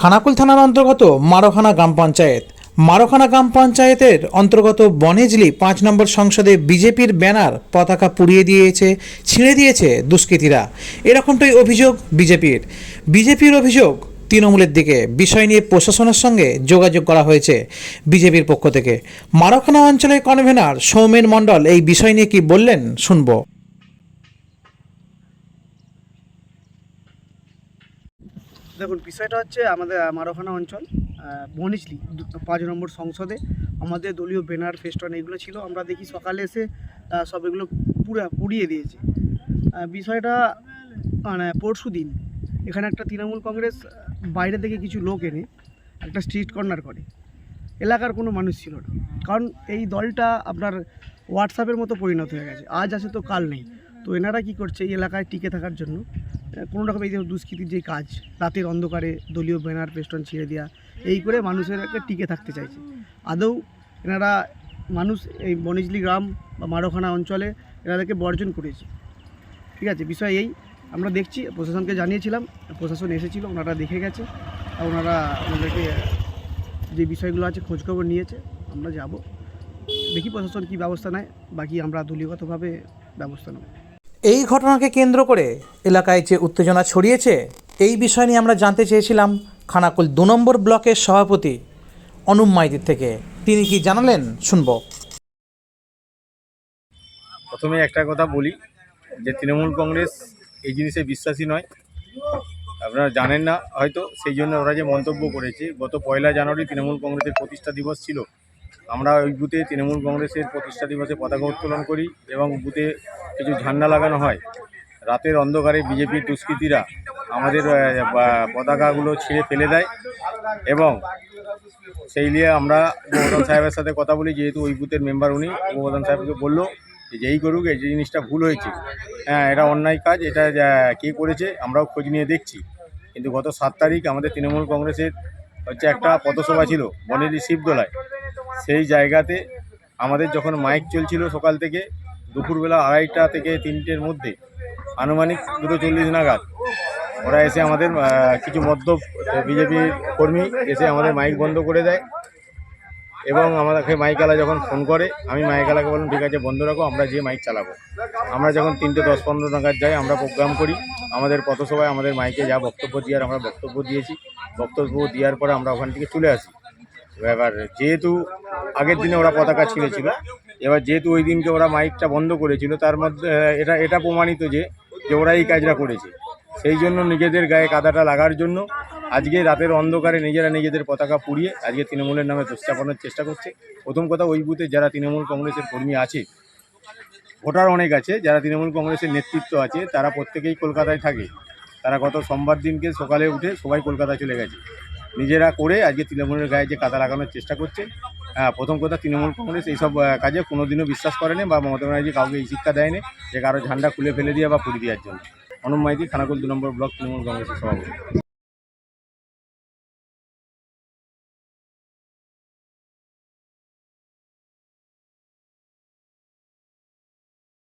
খানাকুল থানার অন্তর্গত মারোখানা গ্রাম পঞ্চায়েত। মারোখানা গ্রাম পঞ্চায়েতের অন্তর্গত বনেজলি পাঁচ নম্বর সংসদে বিজেপির ব্যানার পতাকা পুড়িয়ে দিয়েছে, ছিঁড়ে দিয়েছে দুষ্কৃতীরা। এরকমটাই অভিযোগ বিজেপির। বিজেপির অভিযোগ তৃণমূলের দিকে। বিষয় নিয়ে প্রশাসনের সঙ্গে যোগাযোগ করা হয়েছে বিজেপির পক্ষ থেকে। মারোখানা অঞ্চলের কনভেনার সৌমেন মণ্ডল এই বিষয় নিয়ে কি বললেন শুনব। দেখুন, বিষয়টা হচ্ছে আমাদের মারোখানা অঞ্চল দু- পাঁচ নম্বর সংসদে আমাদের দলীয় ব্যানার, ফেস্টন, এগুলো ছিল। আমরা দেখি সকালে এসে সব এগুলো পুরা পুড়িয়ে দিয়েছে। বিষয়টা মানে পরশু দিন এখানে একটা তৃণমূল কংগ্রেস বাইরে থেকে কিছু লোক এনে একটা স্ট্রিট কর্নার করে। এলাকার কোনো মানুষ ছিল না। কারণ এই দলটা আপনার হোয়াটসঅ্যাপের মতো পরিণত হয়ে গেছে। আজ আছে তো কাল নেই। তো এনারা কি করছে এই এলাকায় টিকে থাকার জন্য? কোনো রকম এই যে দুষ্কৃতির যে কাজ, রাতের অন্ধকারে দলীয় ব্যানার, পেস্টন ছিঁড়ে দেওয়া এই করে মানুষের একটা টিকে থাকতে চাইছে। আদৌ এনারা মানুষ এই বনিজলি গ্রাম বা মারোখানা অঞ্চলে এনাদেরকে বর্জন করেছে। ঠিক আছে, বিষয় এই। আমরা দেখছি, প্রশাসনকে জানিয়েছিলাম, প্রশাসন এসেছিল, ওনারা দেখে গেছে, আর ওনারা ওনাদেরকে যে বিষয়গুলো আছে খোঁজখবর নিয়েছে, আমরা যাব। দেখি প্রশাসন কী ব্যবস্থা নেয়, বাকি আমরা দলীয়গতভাবে ব্যবস্থা নেব। এই ঘটনাকে কেন্দ্র করে এলাকায় যে উত্তেজনা ছড়িয়েছে, এই বিষয় নিয়ে আমরা জানতে চেয়েছিলাম খানাকুল দু নম্বর ব্লকের সভাপতি অনুপ মাইতির থেকে। তিনি কি জানালেন? শুনব। প্রথমে একটা কথা বলি যে তৃণমূল কংগ্রেস এই জিনিসে বিশ্বাসী নয়। আপনারা জানেন না হয়তো, সেই জন্য ওরা যে মন্তব্য করেছে, গত পয়লা জানুয়ারি তৃণমূল কংগ্রেসের প্রতিষ্ঠা দিবস ছিল। আমরা ওই বুথে তৃণমূল কংগ্রেসের প্রতিষ্ঠা দিবসে পতাকা উত্তোলন করি এবং বুথে কিছু ঝান্ডা লাগানো হয়। রাতের অন্ধকারে বিজেপির দুষ্কৃতীরা আমাদের পতাকাগুলো ছিঁড়ে ফেলে দেয় এবং সেই নিয়ে আমরা উপপ্রধান সাহেবের সাথে কথা বলি, যেহেতু ওই বুথের মেম্বার উনি উপপ্রধান সাহেবকে বলল যেই করুক, এই জিনিসটা ভুল হয়েছে। হ্যাঁ এটা অন্যায় কাজ, এটা কে করেছে আমরাও খোঁজ নিয়ে দেখছি। কিন্তু গত সাত তারিখ আমাদের তৃণমূল কংগ্রেসের হচ্ছে একটা পথসভা ছিল, বনেদি শিবদোলায়। সেই জায়গাতে আমাদের যখন মাইক চলছিল সকাল থেকে দুপুরবেলা আড়াইটা থেকে তিনটের মধ্যে আনুমানিক দুটো চল্লিশ নাগাদ ওরা এসে আমাদের কিছু মদ্য বিজেপির কর্মী এসে আমাদের মাইক বন্ধ করে দেয় এবং আমাদেরকে মাইকালা যখন ফোন করে, আমি মাইকালাকে বললাম, ঠিক আছে, বন্ধ রাখো, আমরা যে মাইক চালাবো। আমরা যখন তিনটে দশ পনেরো নাগাদ যাই, আমরা প্রোগ্রাম করি। আমাদের পথসভায় আমাদের মাইকে যা বক্তব্য দেওয়ার, আমরা বক্তব্য দিয়েছি। বক্তব্য দেওয়ার পরে আমরা ওখান থেকে চলে আসি। এবার যেহেতু আগের দিনে ওরা পতাকা ছিঁড়েছিল এবার যেহেতু ওই দিনকে ওরা মাইকটা বন্ধ করেছিল, তার মধ্যে এটা এটা প্রমাণিত যে যে ওরা এই কাজটা করেছে। সেই জন্য নিজেদের গায়ে কাদাটা লাগার জন্য আজকে রাতের অন্ধকারে নিজেরা নিজেদের পতাকা পুড়িয়ে আজকে তৃণমূলের নামে দোষ চাপানোর চেষ্টা করছে। প্রথম কথা, ওই বুথে যারা তৃণমূল কংগ্রেসের কর্মী আছে, ভোটার অনেক আছে, যারা তৃণমূল কংগ্রেসের নেতৃত্ব আছে, তারা প্রত্যেকেই কলকাতায় থাকে। তারা গত সোমবার দিনকে সকালে উঠে সবাই কলকাতা চলে গেছে। নিজেরা করে আজকে তৃণমূলের গায়ে যে কাদা লাগানোর চেষ্টা করছে। প্রথম কথা তৃণমূল কংগ্রেস এইসব কাজে কাজে কোনোদিনও বিশ্বাস করেনি বা মমতা ব্যানার্জি কাউকে এই শিক্ষা দেয়নি যে কারও ঝান্ডা খুলে ফেলে দিয়ে বা পুড়ি দেওয়ার জন্য। অনুপ মাইতি, খানাকুল দু নম্বর ব্লক তৃণমূল কংগ্রেসের সভাপতি।